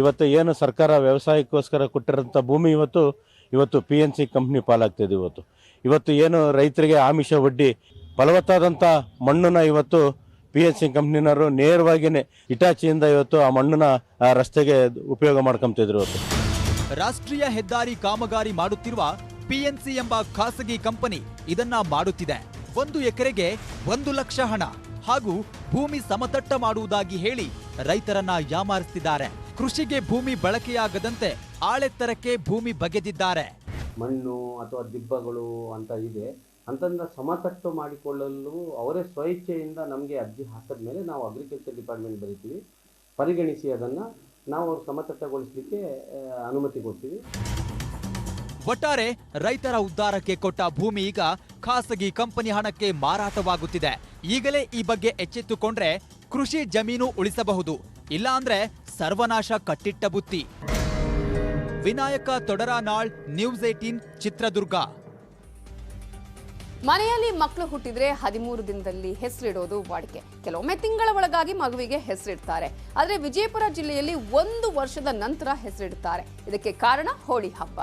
[SPEAKER 11] ಇವತ್ತು ಏನು ಸರ್ಕಾರ ವ್ಯವಸಾಯಕ್ಕೋಸ್ಕರ ಕೊಟ್ಟಿರೋಂಥ ಭೂಮಿ ಇವತ್ತು ಇವತ್ತು ಪಿ ಎನ್ ಸಿ ಕಂಪ್ನಿ ಪಾಲಾಗ್ತಿದೆ ಇವತ್ತು. ಇವತ್ತು ಏನು ರೈತರಿಗೆ ಆಮಿಷ ಒಡ್ಡಿ ಫಲವತ್ತಾದಂಥ ಮಣ್ಣನ್ನು ಇವತ್ತು ಪಿ ಎನ್ ಸಿ ಕಂಪ್ನಿನವರು ನೇರವಾಗಿಯೇ ಇಟಾಚಿಯಿಂದ ಇವತ್ತು ಆ ಮಣ್ಣನ್ನ ರಸ್ತೆಗೆ ಉಪಯೋಗ ಮಾಡ್ಕೊಂತಿದ್ರು ಇವತ್ತು.
[SPEAKER 8] ರಾಷ್ಟ್ರೀಯ ಹೆದ್ದಾರಿ ಕಾಮಗಾರಿ ಮಾಡುತ್ತಿರುವ ಪಿಎನ್ಸಿ ಎಂಬ ಖಾಸಗಿ ಕಂಪನಿ ಇದನ್ನ ಮಾಡುತ್ತಿದೆ. ಒಂದು ಎಕರೆಗೆ ಒಂದು ಲಕ್ಷ ಹಣ ಹಾಗೂ ಭೂಮಿ ಸಮತಟ್ಟ ಮಾಡುವುದಾಗಿ ಹೇಳಿ ರೈತರನ್ನ ಯಾಮಾರಿಸ್ತಿದ್ದಾರೆ ಕೃಷಿಗೆ ಭೂಮಿ ಬಳಕೆಯಾಗದಂತೆ ಆಳೆತ್ತರಕ್ಕೆ ಭೂಮಿ ಬಗೆದಿದ್ದಾರೆ.
[SPEAKER 12] ಮಣ್ಣು ಅಥವಾ ದಿಬ್ಬಗಳು ಅಂತ ಇದೆ. ಅಂತಂದ ಸಮತಟ್ಟು ಮಾಡಿಕೊಳ್ಳಲು ಅವರೇ ಸ್ವಇಚ್ಛೆಯಿಂದ ನಮಗೆ ಅರ್ಜಿ ಹಾಕಿದ ಮೇಲೆ ನಾವು ಅಗ್ರಿಕಲ್ಚರ್ ಡಿಪಾರ್ಟ್ಮೆಂಟ್ ಬರೀತೀವಿ. ಪರಿಗಣಿಸಿ ಅದನ್ನು ನಾವು ಅವ್ರು ಸಮತಟ್ಟಗೊಳಿಸಲಿಕ್ಕೆ ಅನುಮತಿ ಕೊಡ್ತೀವಿ.
[SPEAKER 8] ಒಟ್ಟಾರೆ ರೈತರ ಉದ್ಧಾರಕ್ಕೆ ಕೊಟ್ಟ ಭೂಮಿ ಈಗ ಖಾಸಗಿ ಕಂಪನಿ ಹಣಕ್ಕೆ ಮಾರಾಟವಾಗುತ್ತಿದೆ. ಈಗಲೇ ಈ ಬಗ್ಗೆ ಎಚ್ಚೆತ್ತುಕೊಂಡ್ರೆ ಕೃಷಿ ಜಮೀನು ಉಳಿಸಬಹುದು. ಇಲ್ಲಾಂದ್ರೆ ಸರ್ವನಾಶ ಕಟ್ಟಿಟ್ಟ ಬುತ್ತಿ. Vinayak Todaranal news eighteen Chitradurga.
[SPEAKER 1] ಮನೆಯಲ್ಲಿ ಮಕ್ಕಳು ಹುಟ್ಟಿದ್ರೆ ಹದಿಮೂರು ದಿನದಲ್ಲಿ ಹೆಸರಿಡೋದು ವಾಡಿಕೆ. ಕೆಲವೊಮ್ಮೆ ತಿಂಗಳ ಒಳಗಾಗಿ ಮಗುವಿಗೆ ಹೆಸರಿಡ್ತಾರೆ. ಆದರೆ ವಿಜಯಪುರ ಜಿಲ್ಲೆಯಲ್ಲಿ ಒಂದು ವರ್ಷದ ನಂತರ ಹೆಸರಿಡ್ತಾರೆ. ಇದಕ್ಕೆ ಕಾರಣ ಹೋಳಿ ಹಬ್ಬ.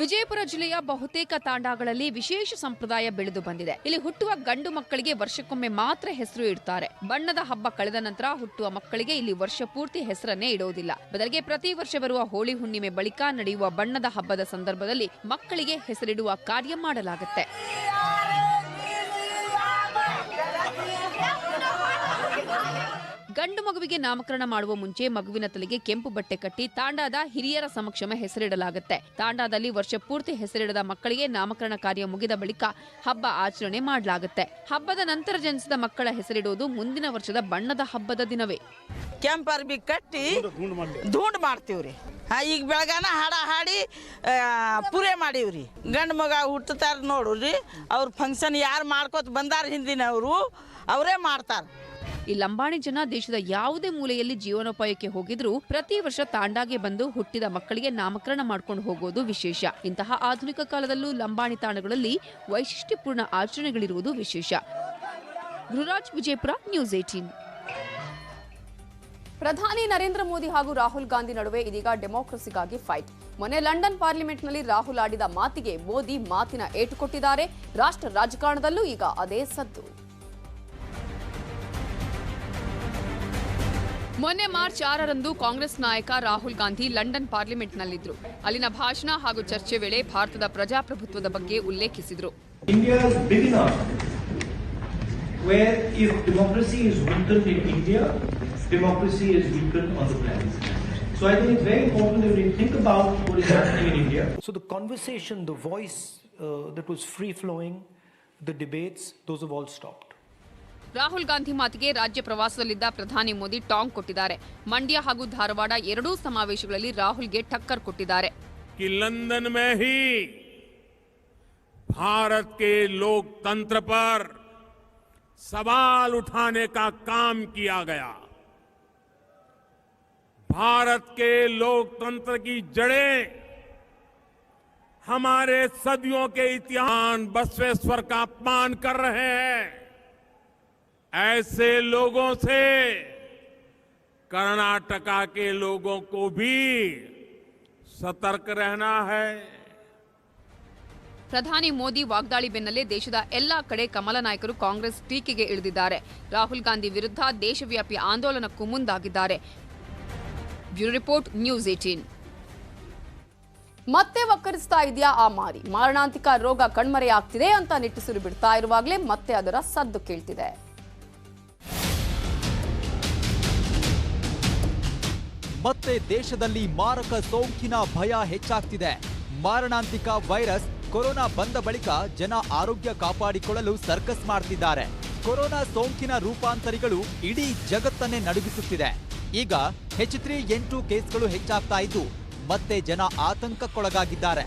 [SPEAKER 13] ವಿಜಯಪುರ ಜಿಲ್ಲೆಯ ಬಹುತೇಕ ತಾಂಡಾಗಳಲ್ಲಿ ವಿಶೇಷ ಸಂಪ್ರದಾಯ ಬೆಳೆದು ಬಂದಿದೆ. ಇಲ್ಲಿ ಹುಟ್ಟುವ ಗಂಡು ಮಕ್ಕಳಿಗೆ ವರ್ಷಕ್ಕೊಮ್ಮೆ ಮಾತ್ರ ಹೆಸರು ಇಡ್ತಾರೆ. ಬಣ್ಣದ ಹಬ್ಬ ಕಳೆದ ನಂತರ ಹುಟ್ಟುವ ಮಕ್ಕಳಿಗೆ ಇಲ್ಲಿ ವರ್ಷ ಪೂರ್ತಿ ಹೆಸರನ್ನೇ ಇಡೋದಿಲ್ಲ. ಬದಲಿಗೆ ಪ್ರತಿ ವರ್ಷ ಬರುವ ಹೋಳಿ ಹುಣ್ಣಿಮೆ ಬಳಿಕ ನಡೆಯುವ ಬಣ್ಣದ ಹಬ್ಬದ ಸಂದರ್ಭದಲ್ಲಿ ಮಕ್ಕಳಿಗೆ ಹೆಸರಿಡುವ ಕಾರ್ಯ ಮಾಡಲಾಗುತ್ತೆ. ಗಂಡು ಮಗುವಿಗೆ ನಾಮಕರಣ ಮಾಡುವ ಮುಂಚೆ ಮಗುವಿನ ತಲೆಗೆ ಕೆಂಪು ಬಟ್ಟೆ ಕಟ್ಟಿ ತಾಂಡಾದ ಹಿರಿಯರ ಸಮಕ್ಷಮ ಹೆಸರಿಡಲಾಗುತ್ತೆ. ತಾಂಡಾದಲ್ಲಿ ವರ್ಷ ಪೂರ್ತಿ ಹೆಸರಿಡದ ಮಕ್ಕಳಿಗೆ ನಾಮಕರಣ ಕಾರ್ಯ ಮುಗಿದ ಬಳಿಕ ಹಬ್ಬ ಆಚರಣೆ ಮಾಡಲಾಗುತ್ತೆ. ಹಬ್ಬದ ನಂತರ ಜನಿಸಿದ ಮಕ್ಕಳ ಹೆಸರಿಡುವುದು ಮುಂದಿನ ವರ್ಷದ ಬಣ್ಣದ ಹಬ್ಬದ ದಿನವೇ.
[SPEAKER 14] ಕೆಂಪು ಅರ್ಬಿ ಕಟ್ಟಿ ಧೂಂಡ್ ಮಾಡ್ತೀವ್ರಿ. ಈಗ ಬೆಳಗಾನ ಹಾಡ ಹಾಡಿ ಪೂರೆ ಮಾಡೀವ್ರಿ. ಗಂಡು ಮಗ ಹುಟ್ಟುತ್ತಾರ ನೋಡ್ರಿ, ಅವ್ರ ಫಂಕ್ಷನ್ ಯಾರು ಮಾಡ್ಕೋತ ಬಂದಾರ ಹಿಂದಿನವರು, ಅವರೇ ಮಾಡ್ತಾರ.
[SPEAKER 13] ಈ ಲಂಬಾಣಿ ಜನ ದೇಶದ ಯಾವುದೇ ಮೂಲೆಯಲ್ಲಿ ಜೀವನೋಪಾಯಕ್ಕೆ ಹೋಗಿದ್ರು ಪ್ರತಿ ವರ್ಷ ತಾಂಡಾಗೆ ಬಂದು ಹುಟ್ಟಿದ ಮಕ್ಕಳಿಗೆ ನಾಮಕರಣ ಮಾಡ್ಕೊಂಡು ಹೋಗೋದು ವಿಶೇಷ. ಇಂತಹ ಆಧುನಿಕ ಕಾಲದಲ್ಲೂ ಲಂಬಾಣಿ ತಾಣಗಳಲ್ಲಿ ವೈಶಿಷ್ಟ್ಯಪೂರ್ಣ ಆಚರಣೆಗಳಿರುವುದು ವಿಶೇಷ. ಗುರುರಾಜ್ ವಿಜಯಪುರ, ನ್ಯೂಸ್ ಏಟೀನ್
[SPEAKER 1] ಪ್ರಧಾನಿ ನರೇಂದ್ರ ಮೋದಿ ಹಾಗೂ ರಾಹುಲ್ ಗಾಂಧಿ ನಡುವೆ ಇದೀಗ ಡೆಮೋಕ್ರಸಿಗಾಗಿ ಫೈಟ್. ಮೊನ್ನೆ ಲಂಡನ್ ಪಾರ್ಲಿಮೆಂಟ್ನಲ್ಲಿ ರಾಹುಲ್ ಆಡಿದ ಮಾತಿಗೆ ಮೋದಿ ಮಾತಿನ ಏಟು ಕೊಟ್ಟಿದ್ದಾರೆ. ರಾಷ್ಟ್ರ ರಾಜಕಾರಣದಲ್ಲೂ ಈಗ ಅದೇ ಸದ್ದು. ಮೊನ್ನೆ ಮಾರ್ಚ್ ಆರರಂದು ಕಾಂಗ್ರೆಸ್ ನಾಯಕ ರಾಹುಲ್ ಗಾಂಧಿ ಲಂಡನ್ ಪಾರ್ಲಿಮೆಂಟ್ನಲ್ಲಿದ್ದರು ಅಲ್ಲಿನ ಭಾಷಣ ಹಾಗೂ ಚರ್ಚೆ ವೇಳೆ ಭಾರತದ ಪ್ರಜಾಪ್ರಭುತ್ವದ ಬಗ್ಗೆ ಉಲ್ಲೇಖಿಸಿದರು
[SPEAKER 15] India's big enough where if democracy is weakened in India, democracy is weakened on the planet. So I think it's very important that we think about what is happening in India.
[SPEAKER 16] So the conversation, the voice uh, that was free flowing, the debates, those have all stopped.
[SPEAKER 1] Rahul Gandhi ಮಾತಿಗೆ ರಾಜ್ಯ ಪ್ರವಾಸದಲ್ಲಿದ್ದ ಪ್ರಧಾನಿ ಮೋದಿ ಟಾಂಗ್ ಕೊಟ್ಟಿದ್ದಾರೆ ಮಂಡ್ಯ ಹಾಗೂ ಧಾರವಾಡ ಎರಡೂ ಸಮಾವೇಶಗಳಲ್ಲಿ ರಾಹುಲ್ಗೆ ಟಕ್ಕರ್ ಕೊಟ್ಟಿದ್ದಾರೆ
[SPEAKER 17] कि लंदन में ही भारत के लोकतंत्र पर सवाल उठाने का काम किया गया भारत के लोकतंत्र की जड़ें हमारे सदियों के इतिहास बसवेश्वर का अपमान कर रहे हैं ऐसे लोगों से कर्नाटका के लोगों को भी सतर्क रहना है
[SPEAKER 1] ಪ್ರಧಾನಿ ಮೋದಿ ವಾಗ್ದಾಳಿ ಬೆನ್ನಲ್ಲೇ ದೇಶದ ಎಲ್ಲಾ ಕಡೆ ಕಮಲ ನಾಯಕರು ಕಾಂಗ್ರೆಸ್ ಟೀಕೆಗೆ ಇಳಿದಿದ್ದಾರೆ ರಾಹುಲ್ ಗಾಂಧಿ ವಿರುದ್ಧ ದೇಶವ್ಯಾಪಿ ಆಂದೋಲನಕ್ಕೂ ಮುಂದಾಗಿದ್ದಾರೆ ಬ್ಯೂರೋ ರಿಪೋರ್ಟ್ ನ್ಯೂಸ್ ಏಟೀನ್
[SPEAKER 18] ಮತ್ತೆ ವಕ್ಕರಿಸ್ತಾ ಇದೆಯಾ ಆ ಮಾರಿ ಮಾರಣಾಂತಿಕ ರೋಗ ಕಣ್ಮರೆಯಾಗ್ತಿದೆ ಅಂತ ನಿಟ್ಟುಸಿರು ಬಿಡ್ತಾ ಇರುವಾಗಲೇ ಮತ್ತೆ ಅದರ ಸದ್ದು ಕೇಳ್ತಿದೆ
[SPEAKER 8] ಮತ್ತೆ ದೇಶದಲ್ಲಿ ಮಾರಕ ಸೋಂಕಿನ ಭಯ ಹೆಚ್ಚಾಗ್ತಿದೆ. ಮಾರಣಾಂತಿಕ ವೈರಸ್ ಕೊರೋನಾ ಬಂದ ಬಳಿಕ ಜನ ಆರೋಗ್ಯ ಕಾಪಾಡಿಕೊಳ್ಳಲು ಸರ್ಕಸ್ ಮಾಡ್ತಿದ್ದಾರೆ. ಕೊರೋನಾ ಸೋಂಕಿನ ರೂಪಾಂತರಿಗಳು ಇಡೀ ಜಗತ್ತನ್ನೇ ನಡುಗಿಸುತ್ತಿದೆ. ಈಗ ಹೆಚ್ ತ್ರೀ ಎಂಟು ಕೇಸ್ಗಳು ಹೆಚ್ಚಾಗ್ತಾ ಇದ್ದು, ಮತ್ತೆ ಜನ ಆತಂಕಕ್ಕೊಳಗಾಗಿದ್ದಾರೆ.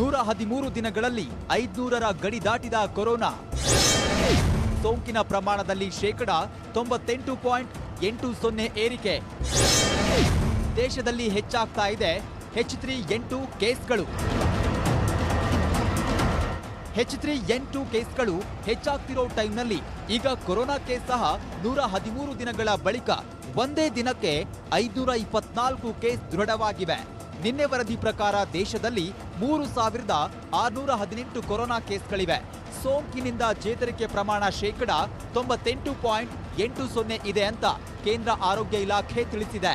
[SPEAKER 8] ನೂರ ಹದಿಮೂರು ದಿನಗಳಲ್ಲಿ ಐದ್ನೂರರ ಗಡಿ ದಾಟಿದ ಕೊರೋನಾ. ಸೋಂಕಿನ ಪ್ರಮಾಣದಲ್ಲಿ ಶೇಕಡ ತೊಂಬತ್ತೆಂಟು ಪಾಯಿಂಟ್ ಎಂಟು ಸೊನ್ನೆ ಏರಿಕೆ. ದೇಶದಲ್ಲಿ ಹೆಚ್ಚಾಗ್ತಾ ಇದೆ ಹೆಚ್ ತ್ರೀ ಎಂಟು ಕೇಸ್ಗಳು. ಹೆಚ್ ತ್ರೀ ಎಂಟು ಕೇಸ್ಗಳು ಹೆಚ್ಚಾಗ್ತಿರೋ ಟೈಮ್ನಲ್ಲಿ ಈಗ ಕೊರೋನಾ ಕೇಸ್ ಸಹ ನೂರ ಹದಿಮೂರು ದಿನಗಳ ಬಳಿಕ ಒಂದೇ ದಿನಕ್ಕೆ ಐದುನೂರ ಇಪ್ಪತ್ನಾಲ್ಕು ಕೇಸ್ ದೃಢವಾಗಿವೆ. ನಿನ್ನೆ ವರದಿ ಪ್ರಕಾರ ದೇಶದಲ್ಲಿ ಮೂರು ಸಾವಿರದ ಆರುನೂರ ಹದಿನೆಂಟು ಕೊರೋನಾ ಕೇಸ್ಗಳಿವೆ. ಸೋಂಕಿನಿಂದ ಚೇತರಿಕೆ ಪ್ರಮಾಣ ಶೇಕಡ ತೊಂಬತ್ತೆಂಟು ಪಾಯಿಂಟ್ ಎಂಟು ಸೊನ್ನೆ ಇದೆ ಅಂತ ಕೇಂದ್ರ ಆರೋಗ್ಯ ಇಲಾಖೆ ತಿಳಿಸಿದೆ.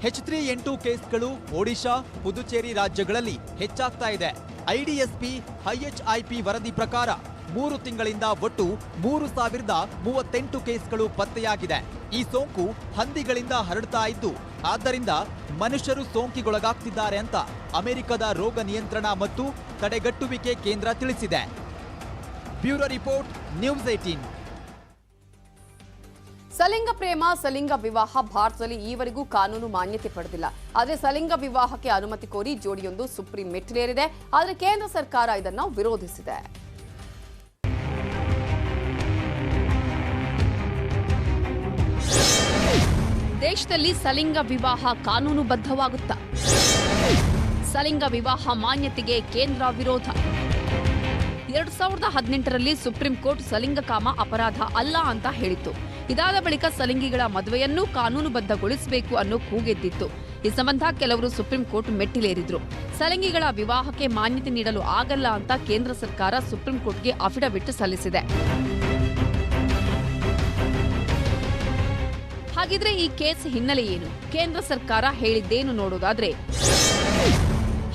[SPEAKER 8] ಹೆಚ್ ತ್ರೀ ಎಂಟು ಕೇಸ್ಗಳು ಒಡಿಶಾ, ಪುದುಚೇರಿ ರಾಜ್ಯಗಳಲ್ಲಿ ಹೆಚ್ಚಾಗ್ತಾ ಇದೆ. ಐಡಿಎಸ್ಪಿ, ಐಎಚ್ಐಪಿ ವರದಿ ಪ್ರಕಾರ ಮೂರು ತಿಂಗಳಿಂದ ಒಟ್ಟು ಮೂರು ಸಾವಿರದ ಮೂವತ್ತೆಂಟು ಕೇಸ್ಗಳು ಪತ್ತೆಯಾಗಿದೆ. ಈ ಸೋಂಕು ಹಂದಿಗಳಿಂದ ಹರಡ್ತಾ ಇದ್ದು, ಆದ್ದರಿಂದ ಮನುಷ್ಯರು ಸೋಂಕಿಗೊಳಗಾಗ್ತಿದ್ದಾರೆ ಅಂತ ಅಮೆರಿಕದ ರೋಗ ನಿಯಂತ್ರಣ ಮತ್ತು ತಡೆಗಟ್ಟುವಿಕೆ ಕೇಂದ್ರ ತಿಳಿಸಿದೆ. ಬ್ಯೂರೋ ರಿಪೋರ್ಟ್, ನ್ಯೂಸ್ ಏಟೀನ್
[SPEAKER 18] ಸಲಿಂಗ ಪ್ರೇಮ, ಸಲಿಂಗ ವಿವಾಹ ಭಾರತದಲ್ಲಿ ಈವರೆಗೂ ಕಾನೂನು ಮಾನ್ಯತೆ ಪಡೆದಿಲ್ಲ. ಆದರೆ ಸಲಿಂಗ ವಿವಾಹಕ್ಕೆ ಅನುಮತಿ ಕೋರಿ ಜೋಡಿಯೊಂದು ಸುಪ್ರೀಂ ಮೆಟ್ಟಿಲೇರಿದೆ. ಆದರೆ ಕೇಂದ್ರ ಸರ್ಕಾರ ಇದನ್ನು ವಿರೋಧಿಸಿದೆ.
[SPEAKER 1] ದೇಶದಲ್ಲಿ ಸಲಿಂಗ ವಿವಾಹ ಕಾನೂನುಬದ್ಧವಾಗುತ್ತಾ? ಸಲಿಂಗ ವಿವಾಹ ಮಾನ್ಯತೆಗೆ ಕೇಂದ್ರ ವಿರೋಧ. ಎರಡ್ ಸಾವಿರದ ಹದಿನೆಂಟರಲ್ಲಿ ಸುಪ್ರೀಂ ಕೋರ್ಟ್ ಸಲಿಂಗಕಾಮ ಅಪರಾಧ ಅಲ್ಲ ಅಂತ ಹೇಳಿತ್ತು. ಇದಾದ ಬಳಿಕ ಸಲಿಂಗಿಗಳ ಮದುವೆಯನ್ನು ಕಾನೂನುಬದ್ಧಗೊಳಿಸಬೇಕು ಅನ್ನೋ ಕೂಗೆದ್ದಿತ್ತು. ಈ ಸಂಬಂಧ ಕೆಲವರು ಸುಪ್ರೀಂ ಕೋರ್ಟ್ ಮೆಟ್ಟಿಲೇರಿದ್ರು. ಸಲಿಂಗಿಗಳ ವಿವಾಹಕ್ಕೆ ಮಾನ್ಯತೆ ನೀಡಲು ಆಗಲ್ಲ ಅಂತ ಕೇಂದ್ರ ಸರ್ಕಾರ ಸುಪ್ರೀಂ ಕೋರ್ಟ್ಗೆ ಅಫಿಡವಿಟ್ ಸಲ್ಲಿಸಿದೆ. ಹಾಗಿದ್ರೆ ಈ ಕೇಸ್ ಹಿನ್ನೆಲೆ ಏನು? ಕೇಂದ್ರ ಸರ್ಕಾರ ಹೇಳಿದ್ದೇನು ನೋಡೋದಾದ್ರೆ,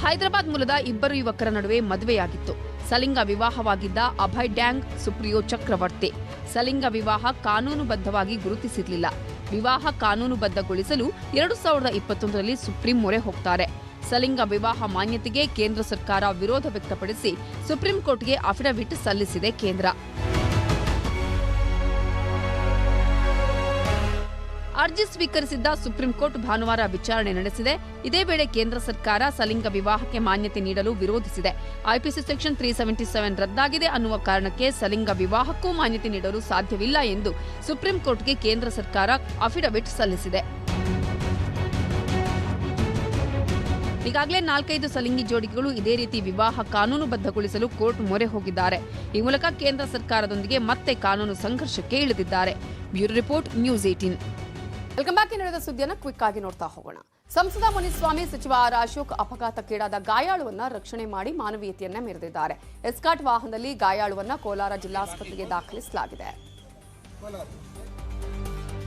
[SPEAKER 1] ಹೈದರಾಬಾದ್ ಮೂಲದ ಇಬ್ಬರು ಯುವಕರ ನಡುವೆ ಮದುವೆಯಾಗಿತ್ತು. ಸಲಿಂಗ ವಿವಾಹವಾಗಿದ್ದ ಅಭಯ್ ಡ್ಯಾಂಗ್, ಸುಪ್ರಿಯೋ ಚಕ್ರವರ್ತಿ. ಸಲಿಂಗ ವಿವಾಹ ಕಾನೂನುಬದ್ಧವಾಗಿ ಗುರುತಿಸಿರಲಿಲ್ಲ. ವಿವಾಹ ಕಾನೂನುಬದ್ಧಗೊಳಿಸಲು ಎರಡು ಸಾವಿರದ ಇಪ್ಪತ್ತೊಂದರಲ್ಲಿ ಸುಪ್ರೀಂ ಮೊರೆ ಹೋಗ್ತಾರೆ. ಸಲಿಂಗ ವಿವಾಹ ಮಾನ್ಯತೆಗೆ ಕೇಂದ್ರ ಸರ್ಕಾರ ವಿರೋಧ ವ್ಯಕ್ತಪಡಿಸಿ ಸುಪ್ರೀಂ ಕೋರ್ಟ್ಗೆ ಅಫಿಡವಿಟ್ ಸಲ್ಲಿಸಿದೆ ಕೇಂದ್ರ. ಅರ್ಜಿ ಸ್ವೀಕರಿಸಿದ್ದ ಸುಪ್ರೀಂ ಕೋರ್ಟ್ ಭಾನುವಾರ ವಿಚಾರಣೆ ನಡೆಸಿದೆ. ಇದೇ ವೇಳೆ ಕೇಂದ್ರ ಸರ್ಕಾರ ಸಲಿಂಗ ವಿವಾಹಕ್ಕೆ ಮಾನ್ಯತೆ ನೀಡಲು ವಿರೋಧಿಸಿದೆ. IPC section three seventy seven ರದ್ದಾಗಿದೆ ಅನ್ನುವ ಕಾರಣಕ್ಕೆ ಸಲಿಂಗ ವಿವಾಹಕ್ಕೂ ಮಾನ್ಯತೆ ನೀಡಲು ಸಾಧ್ಯವಿಲ್ಲ ಎಂದು ಸುಪ್ರೀಂ ಕೋರ್ಟ್ಗೆ ಕೇಂದ್ರ ಸರ್ಕಾರ ಅಫಿಡವಿಟ್ ಸಲ್ಲಿಸಿದೆ. ಈಗಾಗಲೇ ನಾಲ್ಕೈದು ಸಲಿಂಗಿ ಜೋಡಿಗಳು ಇದೇ ರೀತಿ ವಿವಾಹ ಕಾನೂನುಬದ್ಧಗೊಳಿಸಲು ಕೋರ್ಟ್ ಮೊರೆ ಹೋಗಿದ್ದಾರೆ. ಈ ಮೂಲಕ ಕೇಂದ್ರ ಸರ್ಕಾರದೊಂದಿಗೆ ಮತ್ತೆ ಕಾನೂನು ಸಂಘರ್ಷಕ್ಕೆ ಇಳಿದಿದ್ದಾರೆ. Bureau report news eighteen.
[SPEAKER 18] Welcome back. ನಡೆದ ಸುದ್ದಿಯನ್ನು ಕ್ವಿಕ್ ಆಗಿ ನೋಡ್ತಾ ಹೋಗೋಣ. ಸಂಸದ ಮುನಿಸ್ವಾಮಿ ಸಚಿವ ಆರ್ ಅಶೋಕ್ ಅಪಘಾತಕ್ಕೀಡಾದ ಗಾಯಾಳುವನ್ನ ರಕ್ಷಣೆ ಮಾಡಿ ಮಾನವೀಯತೆಯನ್ನ ಮೆರೆದಿದ್ದಾರೆ. ಎಸ್ಕಾಟ್ ವಾಹನದಲ್ಲಿ ಗಾಯಾಳುವನ್ನ ಕೋಲಾರ ಜಿಲ್ಲಾಸ್ಪತ್ರೆಗೆ ದಾಖಲಿಸಲಾಗಿದೆ.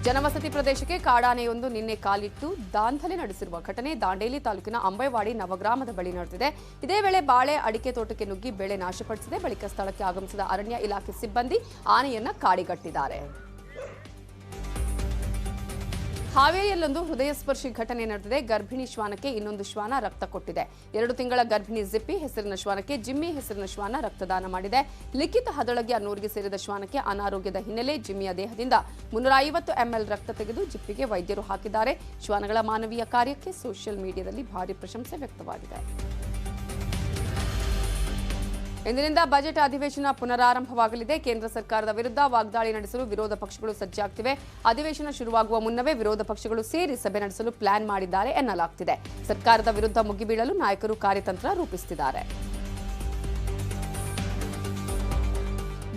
[SPEAKER 1] ಜನವಸತಿ ಪ್ರದೇಶಕ್ಕೆ ಕಾಡಾನೆಯೊಂದು ನಿನ್ನೆ ಕಾಲಿಟ್ಟು ದಾಂಧಲೆ ನಡೆಸಿರುವ ಘಟನೆ ದಾಂಡೇಲಿ ತಾಲೂಕಿನ ಅಂಬೈವಾಡಿ ನವಗ್ರಾಮದ ಬಳಿ ನಡೆದಿದೆ. ಇದೇ ವೇಳೆ ಬಾಳೆ ಅಡಿಕೆ ತೋಟಕ್ಕೆ ನುಗ್ಗಿ ಬೆಳೆ ನಾಶಪಡಿಸಿದೆ. ಬಳಿಕ ಸ್ಥಳಕ್ಕೆ ಆಗಮಿಸಿದ ಅರಣ್ಯ ಇಲಾಖೆ ಸಿಬ್ಬಂದಿ ಆನೆಯನ್ನ ಕಾಡಿಗಟ್ಟಿದ್ದಾರೆ. ಹಾವೇರಿಯಲ್ಲೊಂದು ಹೃದಯಸ್ಪರ್ಶಿ ಘಟನೆ ನಡೆದಿದೆ. ಗರ್ಭಿಣಿ ಶ್ವಾನಕ್ಕೆ ಇನ್ನೊಂದು ಶ್ವಾನ ರಕ್ತ ಕೊಟ್ಟಿದೆ. ಎರಡು ತಿಂಗಳ ಗರ್ಭಿಣಿ ಜಿಪ್ಪಿ, ಹೆಸರಿನ ಶ್ವಾನಕ್ಕೆ ಜಿಮ್ಮಿ, ಹೆಸರಿನ ಶ್ವಾನ ರಕ್ತದಾನ ಮಾಡಿದೆ. ಲಿಖಿತ ಹದೊಳಗೆ ಅನ್ನೂರಿಗೆ ಸೇರಿದ ಶ್ವಾನಕ್ಕೆ ಅನಾರೋಗ್ಯದ ಹಿನ್ನೆಲೆ ಜಿಮ್ಮಿಯ ದೇಹದಿಂದ ಮುನ್ನೂರ ಐವತ್ತು ಎಂಎಲ್ ರಕ್ತ ತೆಗೆದು ಜಿಪ್ಪಿಗೆ ವೈದ್ಯರು ಹಾಕಿದ್ದಾರೆ. ಶ್ವಾನಗಳ ಮಾನವೀಯ ಕಾರ್ಯಕ್ಕೆ ಸೋಷಿಯಲ್ ಮೀಡಿಯಾದಲ್ಲಿ ಭಾರಿ ಪ್ರಶಂಸೆ ವ್ಯಕ್ತವಾಗಿದೆ. ಇಂದಿನಿಂದ ಬಜೆಟ್ ಅಧಿವೇಶನ ಪುನರಾರಂಭವಾಗಲಿದೆ. ಕೇಂದ್ರ ಸರ್ಕಾರದ ವಿರುದ್ಧ ವಾಗ್ದಾಳಿ ನಡೆಸಲು ವಿರೋಧ ಪಕ್ಷಗಳು ಸಜ್ಜಾಗ್ತಿವೆ. ಅಧಿವೇಶನ ಶುರುವಾಗುವ ಮುನ್ನವೇ ವಿರೋಧ ಪಕ್ಷಗಳು ಸೇರಿ ಸಭೆ ನಡೆಸಲು ಪ್ಲಾನ್ ಮಾಡಿದ್ದಾರೆ ಎನ್ನಲಾಗ್ತಿದೆ. ಸರ್ಕಾರದ ವಿರುದ್ಧ ಮುಗಿಬೀಳಲು ನಾಯಕರು ಕಾರ್ಯತಂತ್ರ ರೂಪಿಸುತ್ತಿದ್ದಾರೆ.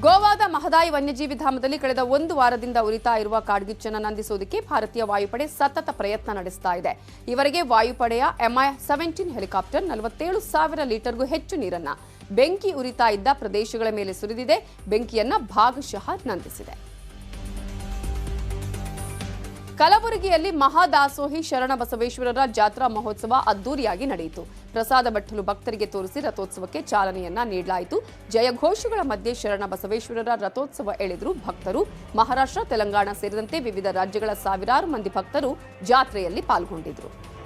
[SPEAKER 1] ಗೋವಾದ ಮಹದಾಯಿ ವನ್ಯಜೀವಿ ಧಾಮದಲ್ಲಿ ಕಳೆದ ಒಂದು ವಾರದಿಂದ ಉರಿತಾ ಇರುವ ಕಾಡ್ಗಿಚ್ಚನ್ನು ನಂದಿಸುವುದಕ್ಕೆ ಭಾರತೀಯ ವಾಯುಪಡೆ ಸತತ ಪ್ರಯತ್ನ ನಡೆಸ್ತಾ ಇದೆ. ಇವರೆಗೆ ವಾಯುಪಡೆಯ ಎಂಐ ಸೆವೆಂಟೀನ್ ಹೆಲಿಕಾಪ್ಟರ್ ನಲವತ್ತೇಳು ಸಾವಿರ ಲೀಟರ್ಗೂ ಹೆಚ್ಚು ನೀರನ್ನ ಬೆಂಕಿ ಉರಿತಾ ಇದ್ದ ಪ್ರದೇಶಗಳ ಮೇಲೆ ಸುರಿದಿದೆ. ಬೆಂಕಿಯನ್ನ ಭಾಗಶಃ ನಂದಿಸಿದೆ. ಕಲಬುರಗಿಯಲ್ಲಿ ಮಹಾದಾಸೋಹಿ ಶರಣ ಬಸವೇಶ್ವರರ ಜಾತ್ರಾ ಮಹೋತ್ಸವ ಅದ್ದೂರಿಯಾಗಿ ನಡೆಯಿತು. ಪ್ರಸಾದ ಬಟ್ಟಲು ಭಕ್ತರಿಗೆ ತೋರಿಸಿ ರಥೋತ್ಸವಕ್ಕೆ ಚಾಲನೆಯನ್ನ ನೀಡಲಾಯಿತು. ಜಯಘೋಷಗಳ ಮಧ್ಯೆ ಶರಣ ಬಸವೇಶ್ವರರ ರಥೋತ್ಸವ ಎಳೆದ್ರು ಭಕ್ತರು, ಮಹಾರಾಷ್ಟ್ರ, ತೆಲಂಗಾಣ ಸೇರಿದಂತೆ ವಿವಿಧ ರಾಜ್ಯಗಳ ಸಾವಿರಾರು ಮಂದಿ ಭಕ್ತರು ಜಾತ್ರೆಯಲ್ಲಿ ಪಾಲ್ಗೊಂಡಿದ್ರು.